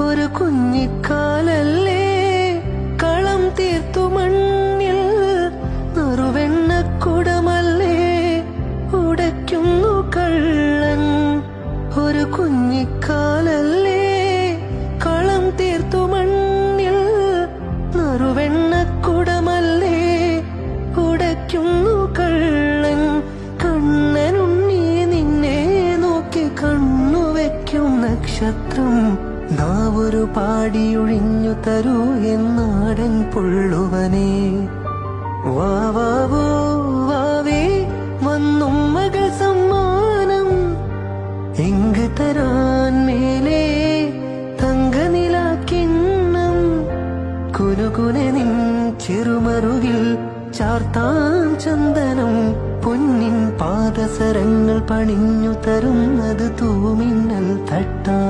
ഒരു കുഞ്ഞിക്കാലല്ലേ കളം തീർത്തു മണ്ണിൽ നിറുവെണ്ണക്കുടമല്ലേ ഉടയ്ക്കുന്നു കള്ളൻ. ഒരു കുഞ്ഞിക്കാലല്ലേ കളം തീർത്തു മണ്ണിൽ നിറുവെണ്ണക്കുടമല്ലേ ഉടയ്ക്കുന്നു കള്ളൻ. കണ്ണനുണ്ണി നിന്നെ നോക്കി കണ്ണു വെക്കും നക്ഷത്രം. നാവൊരു പാടിയൊഴിഞ്ഞു തരൂ എന്നാടൻ പുള്ളുവനെ. വാവാവോ വാവേ വന്നും മകൾ സമ്മാനം. എങ്ക് തരാൻ മേലേ തങ്കനിലാക്കിണ്ണം. കുനുകുനെ നിൻ ചെറുമറുകിൽ ചാർത്താൻ ചന്ദനം. പൊന്നിൻ പാദസരങ്ങൾ പണിഞ്ഞു തരുന്നത് തൂമിന്നൽ തട്ടാൻ